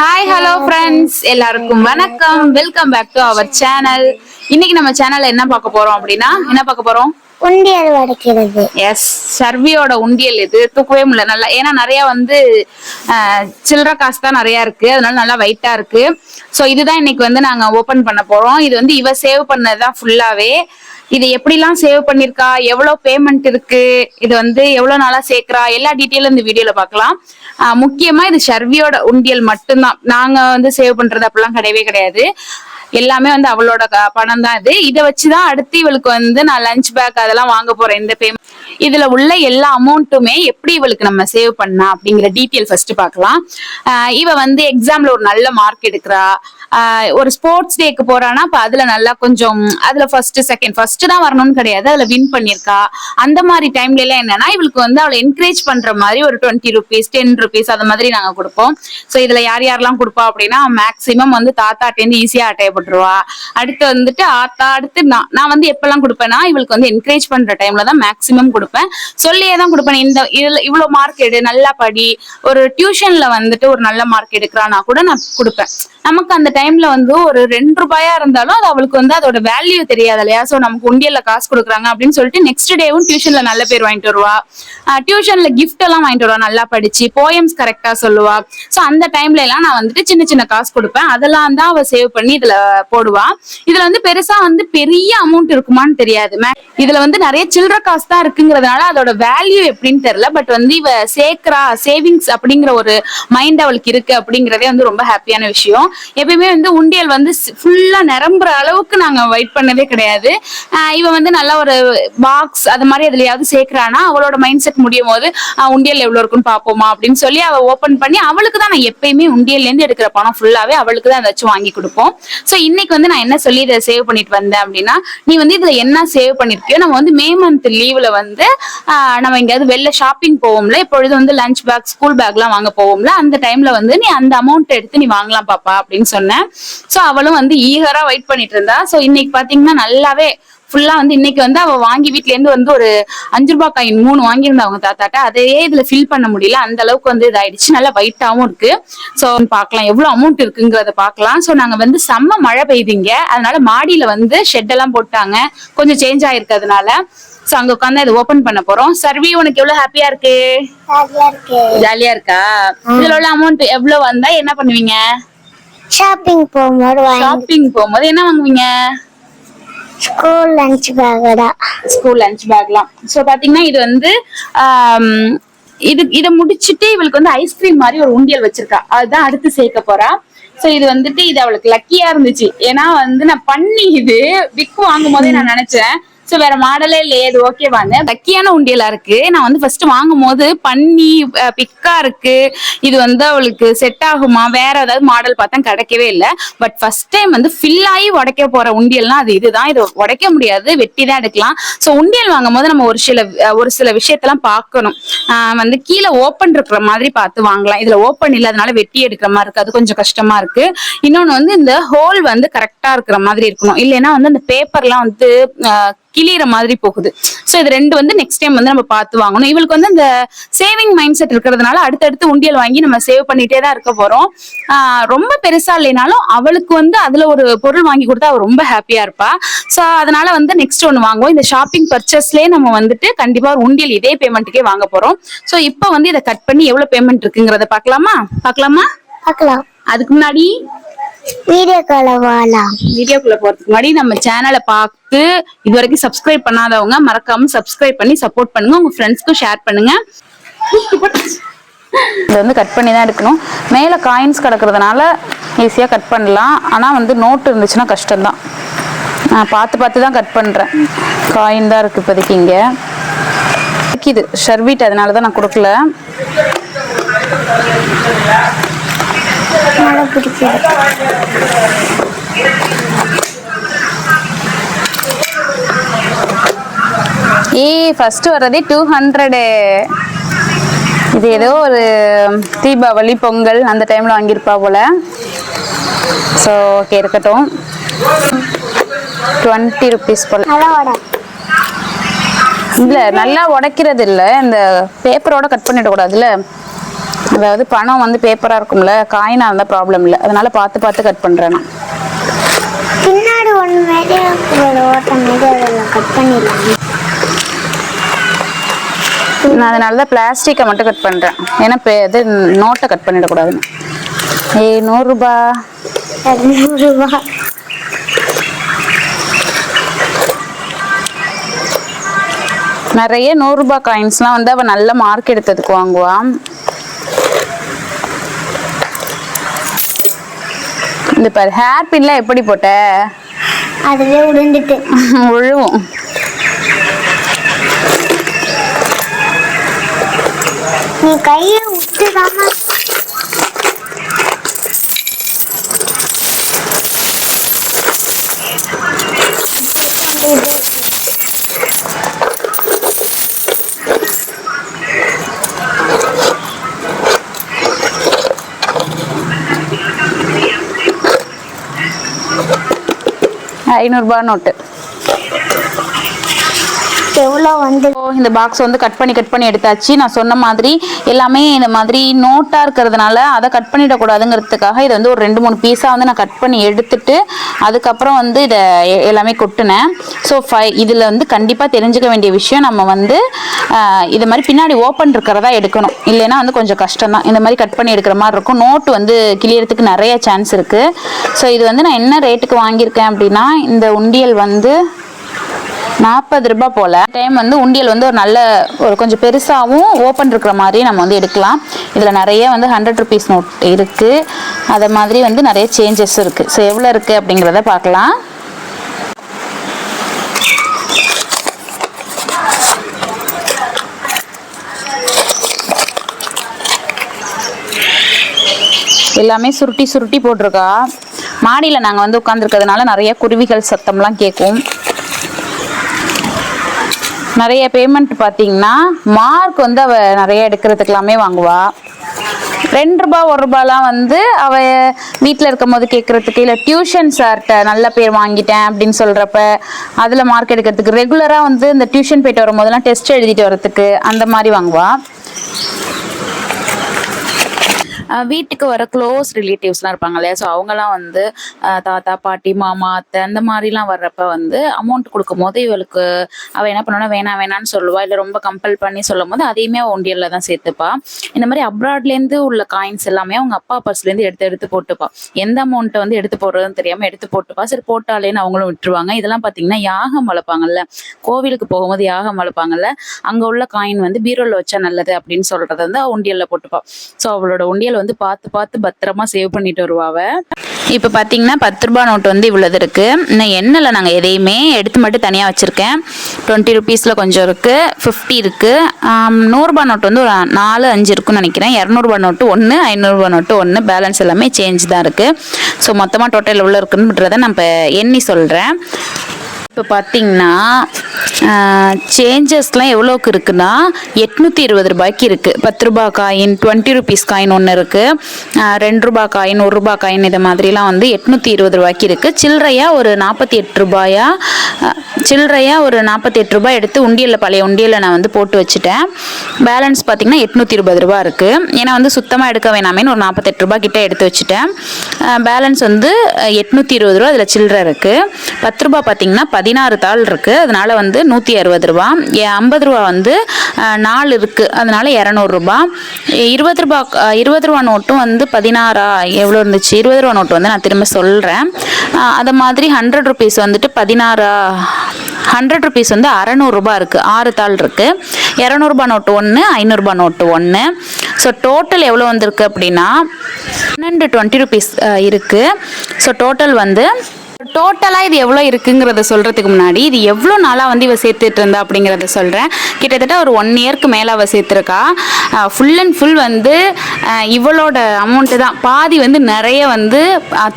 Hi hello friends எல்லாருக்கும் வணக்கம். Welcome back to our channel இன்னைக்கு நம்ம சேனல்ல என்ன பார்க்க போறோம் அப்படின்னா என்ன பார்க்க போறோம்? உண்டியல் வடைக்கிறது எஸ் சர்வியோட உண்டியல் இது. தூக்கவே முடியல. நல்லா ஏன்னா நிறைய வந்து சில்லறை காசு தான் நிறைய இருக்கு. அதனால நல்லா வெயிட்டா இருக்கு. ஸோ இதுதான் இன்னைக்கு வந்து நாங்க ஓபன் பண்ண போறோம். இது வந்து இவ சேவ் பண்ணதுதான் ஃபுல்லாவே இது எப்படிலாம் சேவ் பண்ணிருக்கா? எவ்வளவு பேமெண்ட் இருக்கு? இது வந்து எவ்வளவு நாளா சேர்க்கிறா? எல்லா டீட்டெயிலும் இந்த வீடியோல பார்க்கலாம். முக்கியமா இது ஷர்வியோட உண்டியல் மட்டும்தான். நாங்க வந்து சேவ் பண்றது அப்படிலாம் கிடையவே கிடையாது. எல்லாமே வந்து அவளோட க- பணம் தான் இது. இதை வச்சுதான் அடுத்து இவளுக்கு வந்து நான் லஞ்ச் பேக் அதெல்லாம் வாங்க போறேன். இந்த பேமெண்ட் இதுல உள்ள எல்லா அமௌண்ட்டுமே எப்படி இவளுக்கு நம்ம சேவ் பண்ணா அப்படிங்கிற டீட்டெயில் ஃபர்ஸ்ட் பார்க்கலாம். ஆஹ் இவ வந்து எக்ஸாம்ல ஒரு நல்ல மார்க் எடுக்கிறா. ஒரு ஸ்போர்ட்ஸ் டேக்கு போறான்னா அப்ப அதுல நல்லா கொஞ்சம் அதுல ஃபர்ஸ்ட் செகண்ட் ஃபர்ஸ்ட் தான் வரணும்னு கிடையாது. அதுல வின் பண்ணிருக்கா அந்த மாதிரி டைம்ல எல்லாம் என்னன்னா இவளுக்கு வந்து அவளை என்கரேஜ் பண்ற மாதிரி ஒரு டுவெண்ட்டி ருபீஸ் டென் ருபீஸ் அந்த மாதிரி நாங்க கொடுப்போம். ஸோ இதுல யார் யாரெல்லாம் கொடுப்பா அப்படின்னா மேக்சிமம் வந்து தாத்தாட்டேந்து ஈஸியா அட்டையப்பட்டுருவா அடுத்து வந்துட்டு ஆத்தா அடுத்து நான் நான் வந்து எப்பெல்லாம் கொடுப்பேன்னா இவளுக்கு வந்து என்கரேஜ் பண்ற டைம்ல தான் மேக்சிமம் கொடுப்பேன். சொல்லியே தான் கொடுப்பேன். இந்த இதுல இவ்வளவு மார்க் எடு நல்லா படி. ஒரு டியூஷன்ல வந்துட்டு ஒரு நல்ல மார்க் எடுக்கிறானா கூட நான் கொடுப்பேன். நமக்கு அந்த டைம்ல வந்து ஒரு ரெண்டு ரூபாயா இருந்தாலும் அது அவளுக்கு வந்து அதோட வேல்யூ தெரியாது இல்லையா? சோ நமக்கு உண்டியல்ல காசு கொடுக்குறாங்க அப்படின்னு சொல்லிட்டு நெக்ஸ்ட் டேவும் டியூஷன்ல நல்ல பேர் வாங்கிட்டு வருவா. டியூஷன்ல கிஃப்ட் எல்லாம் வாங்கிட்டு வருவா நல்லா படிச்சு போயம்ஸ் கரெக்டா சொல்லுவா. சோ அந்த டைம்ல எல்லாம் நான் வந்துட்டு சின்ன சின்ன காசு கொடுப்பேன். அதெல்லாம் தான் அவ சேவ் பண்ணி இதுல போடுவா. இதுல வந்து பெருசா வந்து பெரிய அமௌண்ட் இருக்குமான்னு தெரியாது. இதுல வந்து நிறைய சில்லற காசு தான் இருக்குங்கிறதுனால அதோட வேல்யூ எப்படின்னு தெரியல. பட் வந்து இவ சேர்க்கிறா சேவிங்ஸ் அப்படிங்கிற ஒரு மைண்ட் அவளுக்கு இருக்கு அப்படிங்கறதே வந்து ரொம்ப ஹாப்பியான விஷயம். எப்பயுமே வந்து உண்டியல் வந்து ஃபுல்லா நிரம்புற அளவுக்கு நாங்க வெயிட் பண்ணதே கிடையாது. இவன் வந்து நல்லா ஒரு பாக்ஸ் அது மாதிரி எதுலயாவது சேர்க்கிறானா? அவளோட மைண்ட் செட் முடியும் போது உண்டியல் எவ்வளவு இருக்குன்னு பாப்போமா? அப்படின்னு சொல்லி அவ ஓபன் பண்ணி அவளுக்கு தான் நான் எப்பயுமே உண்டியல்ல இருந்து எடுக்கிற பணம் ஃபுல்லாவே அவளுக்கு தான் ஏதாச்சும் வாங்கி கொடுப்போம். சோ இன்னைக்கு வந்து நான் என்ன சொல்லி இதை சேவ் பண்ணிட்டு வந்தேன் அப்படின்னா நீ வந்து இதுல என்ன சேவ் பண்ணிருக்கியோ நம்ம வந்து மே மந்த் லீவ்ல வந்து நம்ம எங்கேயாவது வெளில ஷாப்பிங் போவோம்ல இப்பொழுது வந்து லஞ்ச் பேக் ஸ்கூல் பேக் எல்லாம் வாங்க போவோம்ல அந்த டைம்ல வந்து நீ அந்த அமௌண்ட் எடுத்து நீ வாங்கலாம் பாப்பா அப்படின்னு சொன்னேன். சோ அவளும் வந்து ஈகரா வெயிட் பண்ணிட்டு இருந்தா. சோ இன்னைக்கு பாத்தீங்கன்னா நல்லாவே ஃபுல்லா வந்து இன்னைக்கு வந்து அவ வாங்கி வீட்ல இருந்து வந்து ஒரு அஞ்சு ரூபாய் காயின் மூணு வாங்கியிருந்தா அவங்க தாத்தாட்ட. அதையே இதுல ஃபில் பண்ண முடியல. அந்த அளவுக்கு வந்து இதாயிடுச்சு. நல்லா வெயிட்டாவும் இருக்கு. சோ பார்க்கலாம். எவ்வளவு அமௌண்ட் இருக்குங்கிறத பார்க்கலாம். சோ நாங்க வந்து செம்ம மழை பெய்யுதுங்க அதனால மாடியில வந்து ஷெட் எல்லாம் போட்டாங்க. கொஞ்சம் சேஞ்ச் ஆயிருக்கு அதனால சோ அங்க உட்காந்து இதை ஓபன் பண்ண போறோம். சர்வி உனக்கு எவ்வளவு ஹாப்பியா இருக்கு? ஜாலியா இருக்கா. இதுல உள்ள அமௌண்ட் எவ்வளவு வந்தா என்ன பண்ணுவீங்க? ஷாப்பிங் போகும்போது ஷாப்பிங் போகும்போது என்ன வாங்குவீங்க? ஸ்கூல் லஞ்ச் பேக் தான் ஸ்கூல் லஞ்ச் பேக்லாம் ஸோ பாத்தீங்கன்னா இது வந்து இது இதை முடிச்சிட்டு இவளுக்கு வந்து ஐஸ்கிரீம் மாதிரி ஒரு உண்டியல் வச்சிருக்கா. அதுதான் அடுத்து சேர்க்க போறா. சோ இது வந்துட்டு இது அவளுக்கு லக்கியா இருந்துச்சு. ஏன்னா வந்து நான் பண்ணி இது விக்கு வாங்கும் போதே நான் நினைச்சேன். சோ வேற மாடலே இல்லையே இது ஓகேவான்னு லக்கியான உண்டியலா இருக்கு. நான் வந்து ஃபர்ஸ்ட் வாங்கும் போது பண்ணி பிக்கா இருக்கு. இது வந்து அவளுக்கு செட் ஆகுமா? வேற ஏதாவது மாடல் பார்த்தா கிடைக்கவே இல்லை. பட் ஃபர்ஸ்ட் டைம் வந்து ஃபில் ஆகி உடைக்க போற உண்டியல்னா அது இதுதான். இது உடைக்க முடியாது. வெட்டி தான் எடுக்கலாம். சோ உண்டியல் வாங்கும் போது நம்ம ஒரு சில ஒரு சில விஷயத்தெல்லாம் பார்க்கணும். வந்து கீழே ஓப்பன் இருக்கிற மாதிரி பார்த்து வாங்கலாம். இதுல ஓப்பன் இல்லாதனால வெட்டி எடுக்கிற மாதிரி இருக்கு. அது கொஞ்சம் கஷ்டமா இருக்கு. இன்னொன்னு வந்து இந்த ஹோல் வந்து கரெக்டா இருக்கிற மாதிரி இருக்கணும். இல்லைன்னா வந்து அந்த பேப்பர்லாம் வந்து கிளியிற மாதிரி போகுது. சோ இது ரெண்டு வந்து நெக்ஸ்ட் டைம் வந்து நம்ம பார்த்து வாங்கணும். இவளுக்கு வந்து இந்த சேவிங் மைண்ட் செட் இருக்கிறதுனால அடுத்தடுத்து உண்டியல் வாங்கி நம்ம சேவ் பண்ணிட்டே தான் இருக்க போறோம். ரொம்ப பெருசா இல்லைனாலும் அவளுக்கு வந்து அதுல ஒரு பொருள் வாங்கி கொடுத்தா அவ ரொம்ப ஹாப்பியா இருப்பா. சோ அதனால வந்து நெக்ஸ்ட் ஒன்னு வாங்குவோம். இந்த ஷாப்பிங் பர்ச்சேஸ்லயே நம்ம வந்துட்டு கண்டிப்பா ஒரு உண்டியல் இதே பேமெண்ட்டுக்கே வாங்க போறோம். சோ இப்போ வந்து இதை கட் பண்ணி எவ்வளவு பேமெண்ட் இருக்குங்கிறத பார்க்கலாமா? பார்க்கலாமா? பார்க்கலாம். அதுக்கு முன்னாடி வீடியோ கால வீடியோக்குள்ள போறதுக்கு முன்னாடி நம்ம சேனலை பார்த்து இது வரைக்கும் சப்ஸ்கிரைப் பண்ணாதவங்க மறக்காம சப்ஸ்கிரைப் பண்ணி சப்போர்ட் பண்ணுங்க. உங்க ஃப்ரெண்ட்ஸ்க்கும் ஷேர் பண்ணுங்க. இதை வந்து கட் பண்ணி தான் எடுக்கணும். மேலே காயின்ஸ் கிடக்கிறதுனால ஈஸியாக கட் பண்ணலாம். ஆனால் வந்து நோட்டு இருந்துச்சுன்னா கஷ்டம்தான். நான் பார்த்து பார்த்து தான் கட் பண்ணுறேன் காயின் தான் இருக்குது இப்போதைக்கு இங்கே. இது ஷர்வீட் அதனால தான் நான் கொடுக்கல. மழை பிடிக்குது. ஃபர்ஸ்ட் வர்றதே டூ ஹண்ட்ரடு இது ஏதோ ஒரு தீபாவளி பொங்கல் அந்த டைம்ல வாங்கியிருப்பா போல. ஸோ ஓகே இருக்கட்டும். டுவெண்ட்டி ருபீஸ் போல. இல்ல நல்லா உடைக்கிறது இல்ல இந்த பேப்பரோட கட் பண்ணிடக்கூடாதுல்ல. அதாவது பணம் வந்து பேப்பராக இருக்கும்ல காயினாக இருந்தால் ப்ராப்ளம் இல்லை. அதனால பார்த்து பார்த்து கட் பண்ணுறேன் நான். பின்னாடி ஒன்று மேலே ஓட்டம் கட் பண்ணிடலாம் நான் அதனால தான் பிளாஸ்டிக்கை மட்டும் கட் பண்ணுறேன் ஏன்னா இப்போ இது நோட்டை கட் பண்ணிடக்கூடாதுன்னு ஏய் நூறுரூபா. இரநூறுபா. நிறைய நூறுரூபா காயின்ஸ்லாம் வந்து அவள் நல்ல மார்க் எடுத்ததுக்கு வாங்குவான் இந்த பாரு ஹேர் பின்லாம் எப்படி போட்ட? அதுவே உளுந்துட்டு. விழுவும் நீ கையை விட்டுதாம ஐநூறுரூபா நோட்டு. எவ்வளோ வந்து இந்த பாக்ஸ் வந்து கட் பண்ணி கட் பண்ணி எடுத்தாச்சு. நான் சொன்ன மாதிரி எல்லாமே இந்த மாதிரி நோட்டாக இருக்கிறதுனால அதை கட் பண்ணிடக்கூடாதுங்கிறதுக்காக இதை வந்து ஒரு ரெண்டு மூணு பீஸாக வந்து நான் கட் பண்ணி எடுத்துட்டு அதுக்கப்புறம் வந்து இதை எல்லாமே கொட்டினேன். ஸோ ஃபை இதில் வந்து கண்டிப்பாக தெரிஞ்சுக்க வேண்டிய விஷயம் நம்ம வந்து இதை இது மாதிரி பின்னாடி ஓப்பன் இருக்கிறதா எடுக்கணும். இல்லைன்னா வந்து கொஞ்சம் கஷ்டம் தான் இந்த மாதிரி கட் பண்ணி எடுக்கிற மாதிரி இருக்கும். நோட்டு வந்து கிளியறதுக்கு நிறைய சான்ஸ் இருக்குது ஸோ இது வந்து நான் என்ன ரேட்டுக்கு வாங்கியிருக்கேன் அப்படின்னா இந்த உண்டியல் வந்து நாற்பது ரூபாய் போல். டைம் வந்து உண்டியல் வந்து ஒரு நல்ல ஒரு கொஞ்சம் பெருசாகவும் ஓப்பன் இருக்கிற மாதிரி நம்ம வந்து எடுக்கலாம். இதில் நிறைய வந்து ஹண்ட்ரட் ருபீஸ் நோட் இருக்குது அதை மாதிரி வந்து நிறைய சேஞ்சஸ் இருக்குது ஸோ எவ்வளோ இருக்குது அப்படிங்கிறத பார்க்கலாம். எல்லாமே சுருட்டி சுருட்டி போட்டிருக்கா. மாடியில் நாங்கள் வந்து உட்காந்துருக்கிறதுனால நிறைய குருவிகள் சத்தம்லாம் கேட்கும். நிறைய பேமெண்ட் பார்த்தீங்கன்னா மார்க் வந்து அவள் நிறைய எடுக்கிறதுக்கெல்லாமே வாங்குவா. ரெண்டு ரூபா ஒரு ரூபாலாம் வந்து அவ வீட்டில் இருக்கும் போது கேட்கறதுக்கு இல்லை டியூஷன் சார்கிட்ட நல்ல பேர் வாங்கிட்டேன் அப்படின்னு சொல்கிறப்ப அதில் மார்க் எடுக்கிறதுக்கு ரெகுலராக வந்து இந்த டியூஷன் போயிட்டு வரும்போதெல்லாம் டெஸ்ட் எழுதிட்டு வரதுக்கு அந்த மாதிரி வாங்குவா. வீட்டுக்கு வர க்ளோஸ் ரிலேட்டிவ்ஸ்லாம் இருப்பாங்க இல்லையா? ஸோ அவங்கலாம் வந்து தாத்தா பாட்டி மாமா அத்தை அந்த மாதிரிலாம் வர்றப்ப வந்து அமௌண்ட் கொடுக்கும்போது இவளுக்கு அவள் என்ன பண்ணுவோன்னா வேணாம் வேணான்னு சொல்லுவா. இல்லை ரொம்ப கம்பல் பண்ணி சொல்லும் போது அதையுமே அவள் தான் சேர்த்துப்பா. இந்த மாதிரி அப்ராட்லேருந்து உள்ள காயின்ஸ் எல்லாமே அவங்க அப்பா பர்ஸ்லேருந்து எடுத்து எடுத்து போட்டுப்பா. எந்த அமௌண்ட்டை வந்து எடுத்து போடுறதுன்னு தெரியாமல் எடுத்து போட்டுப்பா. சரி போட்டாலேன்னு அவங்களும் விட்டுருவாங்க. இதெல்லாம் பார்த்தீங்கன்னா யாகம் வளர்ப்பாங்கல்ல? கோவிலுக்கு போகும்போது யாகம் வளர்ப்பாங்கல்ல? அங்கே உள்ள காயின் வந்து பீரோவில் வச்சா நல்லது அப்படின்னு சொல்கிறது வந்து அவள் உண்டியலில் போட்டுப்பா. ஸோ அவளோட உண்டியல் வந்து பார்த்து பார்த்து பத்திரமா சேவ் பண்ணிட்டு வருவாவ இப்போ பார்த்தீங்கன்னா பத்து ரூபா நோட்டு வந்து இவ்வளவு இருக்கு. இன்னும் எண்ணில் நாங்கள் எதையுமே எடுத்து மட்டும் தனியாக வச்சுருக்கேன். டுவெண்ட்டி ருபீஸில் கொஞ்சம் இருக்கு. ஃபிஃப்டி இருக்கு. நூறுரூபா நோட்டு வந்து ஒரு நாலு அஞ்சு இருக்குன்னு நினைக்கிறேன். இரநூறுபா நோட்டு ஒன்று ஐநூறுரூபா நோட்டு ஒன்று பேலன்ஸ் எல்லாமே சேஞ்ச் தான் இருக்கு. ஸோ மொத்தமாக டோட்டல் எவ்வளோ இருக்குன்றதை நான் இப்போ எண்ணி சொல்கிறேன் இப்போ பார்த்தீங்கன்னா சேஞ்சஸ்லாம் எவ்வளோக்கு இருக்குன்னா எட்நூற்றி இருபது ரூபாய்க்கு இருக்குது பத்து ரூபாய் காயின் டுவெண்ட்டி ருபீஸ் காயின் ஒன்று இருக்குது ரெண்டு ரூபாய் காயின் ஒரு ரூபாய் காயின் இது மாதிரிலாம் வந்து எட்நூற்றி இருபது ரூபாய்க்கு இருக்குது சில்லறையாக ஒரு நாற்பத்தி எட்டு ரூபாயா சில்லறையாக ஒரு நாற்பத்தி எட்டு ரூபாய் எடுத்து உண்டியலில் பழைய உண்டியலில் நான் வந்து போட்டு வச்சுட்டேன். பேலன்ஸ் பார்த்தீங்கன்னா எட்நூற்றி இருபது ரூபா இருக்குது ஏன்னா வந்து சுத்தமாக எடுக்க வேணாமேன்னு ஒரு நாற்பத்தெட்டு ரூபாய் கிட்ட எடுத்து வச்சுட்டேன். பேலன்ஸ் வந்து எட்நூற்றி இருபது ரூபா அதில் சில்லறை இருக்குது பத்து ரூபா பார்த்திங்கன்னா பதினாறு தாள் இருக்குது அதனால் வந்து நூற்றி அறுபது ரூபா. ஐம்பது ரூபா வந்து நாலு இருக்குது அதனால் இரநூறுபா இருபது ரூபா இருபது ரூபா நோட்டும் வந்து பதினாறா எவ்வளோ இருந்துச்சு? இருபது ரூபா நோட்டு வந்து நான் திரும்ப சொல்கிறேன் அதை மாதிரி ஹண்ட்ரட் ருபீஸ் வந்துட்டு பதினாறா ஹண்ட்ரட் ருபீஸ் வந்து அறநூறுபா இருக்குது ஆறு தாள் இருக்குது இரநூறுபா நோட்டு ஒன்று ஐநூறுரூபா நோட்டு ஒன்று ஸோ டோட்டல் எவ்வளோ வந்திருக்கு அப்படின்னா பன்னெண்டு டுவெண்ட்டி ருபீஸ் இருக்குது ஸோ டோட்டல் வந்து டோட்டலாக இது எவ்வளோ இருக்குங்கிறத சொல்கிறதுக்கு முன்னாடி இது எவ்வளோ நாளாக வந்து இவ சேர்த்துட்டு இருந்தா அப்படிங்கிறத சொல்கிறேன் கிட்டத்தட்ட ஒரு ஒன் இயர்க்கு மேலே அவள் சேர்த்துருக்கா. ஃபுல் அண்ட் ஃபுல் வந்து இவளோட அமௌண்ட்டு தான். பாதி வந்து நிறைய வந்து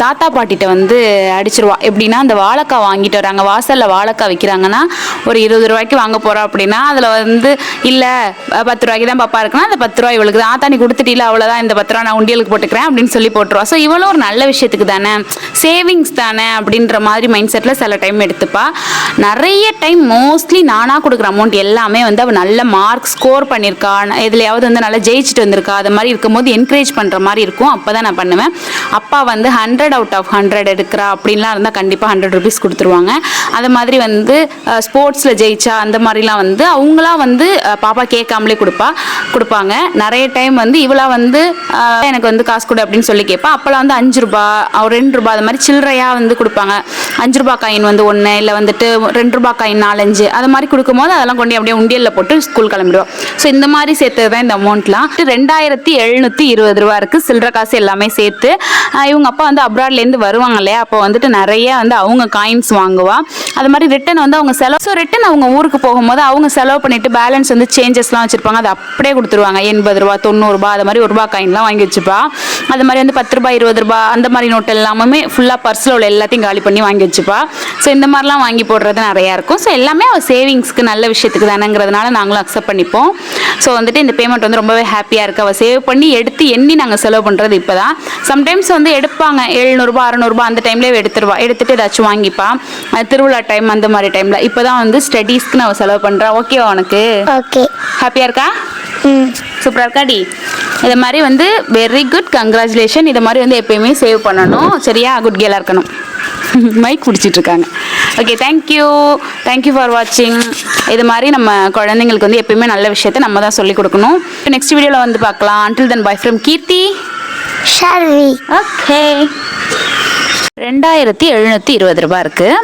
தாத்தா பாட்டிகிட்ட வந்து அடிச்சிருவா. எப்படின்னா அந்த வாழைக்காய் வாங்கிட்டு வராங்க. வாசலில் வாழைக்காய் விற்கிறாங்கன்னா ஒரு இருபது ரூபாய்க்கு வாங்க போகிறோம் அப்படின்னா அதில் வந்து இல்லை பத்து ரூபாய்க்கு தான் பாப்பா இருக்குன்னா அந்த பத்து ரூபாய் இவளுக்கு தான். ஆத்தா நீ கொடுத்துட்டீல அவ்வளோதான் இந்த பத்து ரூபா நான் உண்டியலுக்கு போட்டுக்கிறேன் அப்படின்னு சொல்லி போட்டுருவா. ஸோ இவளும் ஒரு நல்ல விஷயத்துக்கு தானே. சேவிங்ஸ் தானே அப்படின்ற மாதிரி மைண்ட் செட்டில் சில டைம் எடுத்துப்பா. நிறைய டைம் மோஸ்ட்லி நானாக கொடுக்குற அமௌண்ட் எல்லாமே வந்து அவள் நல்ல மார்க் ஸ்கோர் பண்ணியிருக்கா எதுலையாவது வந்து நல்லா ஜெயிச்சுட்டு வந்திருக்கா. அது மாதிரி இருக்கும்போது என்கரேஜ் பண்ணுற மாதிரி இருக்கும். அப்போ தான் நான் பண்ணுவேன். அப்பா வந்து ஹண்ட்ரட் அவுட் ஆஃப் ஹண்ட்ரட் எடுக்கிறா. அப்படின்லாம் இருந்தால் கண்டிப்பாக ஹண்ட்ரட் ருபீஸ் கொடுத்துருவாங்க. அது மாதிரி வந்து ஸ்போர்ட்ஸில் ஜெயிச்சா அந்த மாதிரிலாம் வந்து அவங்களா வந்து பாப்பா கேட்காமலே கொடுப்பா. கொடுப்பாங்க. நிறைய டைம் வந்து இவளா வந்து எனக்கு வந்து காசு கொடு அப்படின்னு சொல்லி கேட்பா. அப்போலாம் வந்து அஞ்சு ரூபா ஒரு ரெண்டு ரூபா அது மாதிரி சில்லறையாக வந்து கொடுப்பா. கொடுப்பாங்க. அஞ்சு ரூபா காயின் வந்து ஒன்று இல்லை வந்துட்டு ரெண்டு ரூபா காயின் நாலஞ்சு அது மாதிரி கொடுக்கும்போது அதெல்லாம் கொண்டு அப்படியே உண்டியலில் போட்டு ஸ்கூல் கிளம்பிடுவோம். ஸோ இந்த மாதிரி சேர்த்தது தான் இந்த அமௌண்ட்லாம் ரெண்டாயிரத்தி எழுநூற்றி இருபது ரூபா இருக்குது சில்லற காசு எல்லாமே சேர்த்து இவங்க அப்பா வந்து அப்ராட்லேருந்து வருவாங்க இல்லையா? அப்போ வந்துட்டு நிறைய வந்து அவங்க காயின்ஸ் வாங்குவா. அது மாதிரி ரிட்டன் வந்து அவங்க செலவு ஸோ ரிட்டன் அவங்க ஊருக்கு போகும்போது அவங்க செலவு பண்ணிட்டு பேலன்ஸ் வந்து சேஞ்சஸ்லாம் வச்சுருப்பாங்க. அது அப்படியே கொடுத்துருவாங்க. எண்பது ரூபா தொண்ணூறுபா அது மாதிரி ஒரு ரூபா காயின்லாம் வாங்கி வச்சுப்பா. அது மாதிரி வந்து பத்து ரூபாய் இருபது ரூபாய் அந்த மாதிரி நோட் எல்லாமே ஃபுல்லாக பர்ஸில் உள்ள எல்லாத்தையும் காலி பண்ணி வாங்கி வச்சுப்பா. ஸோ இந்த மாதிரிலாம் வாங்கி போடுறது நிறையா இருக்கும். ஸோ எல்லாமே அவள் சேவிங்ஸ்க்கு நல்ல விஷயத்துக்கு தானேங்கிறதுனால நாங்களும் அக்செப்ட் பண்ணிப்போம். ஸோ வந்துட்டு இந்த பேமெண்ட் வந்து ரொம்பவே ஹாப்பியாக இருக்குது அவள் சேவ் பண்ணி எடுத்து எண்ணி நாங்கள் செலவு பண்ணுறது இப்போ தான் சம்டைம்ஸ் வந்து எடுப்பாங்க. எழுநூறுபா அறநூறுபா அந்த டைம்லேயே எடுத்துருவா. எடுத்துட்டு ஏதாச்சும் வாங்கிப்பா. திருவிழா டைம் அந்த மாதிரி டைமில் இப்போ தான் வந்து ஸ்டடீஸ்க்கு நான் செலவு பண்ணுறேன் ஓகேவா உனக்கு? ஓகே ஹாப்பியாக இருக்கா? சூப்பராக இருக்காடி இது மாதிரி வந்து வெரி குட் கங்க்ராச்சுலேஷன் இதை மாதிரி வந்து எப்பயுமே சேவ் பண்ணணும். சரியா? குட் கேலாக இருக்கணும். மைக் பிடிச்சிட்டு இருக்காங்க ஓகே தேங்க்யூ தேங்க்யூ ஃபார் வாட்சிங் இது மாதிரி நம்ம குழந்தைங்களுக்கு வந்து எப்பயுமே நல்ல விஷயத்த நம்ம தான் சொல்லிக் கொடுக்கணும். நெக்ஸ்ட் வீடியோவில் வந்து பார்க்கலாம். Until then bye from Keerthi. Sharvi. Okay ரெண்டாயிரத்தி எழுநூற்றி இருபது ரூபாய் இருக்குது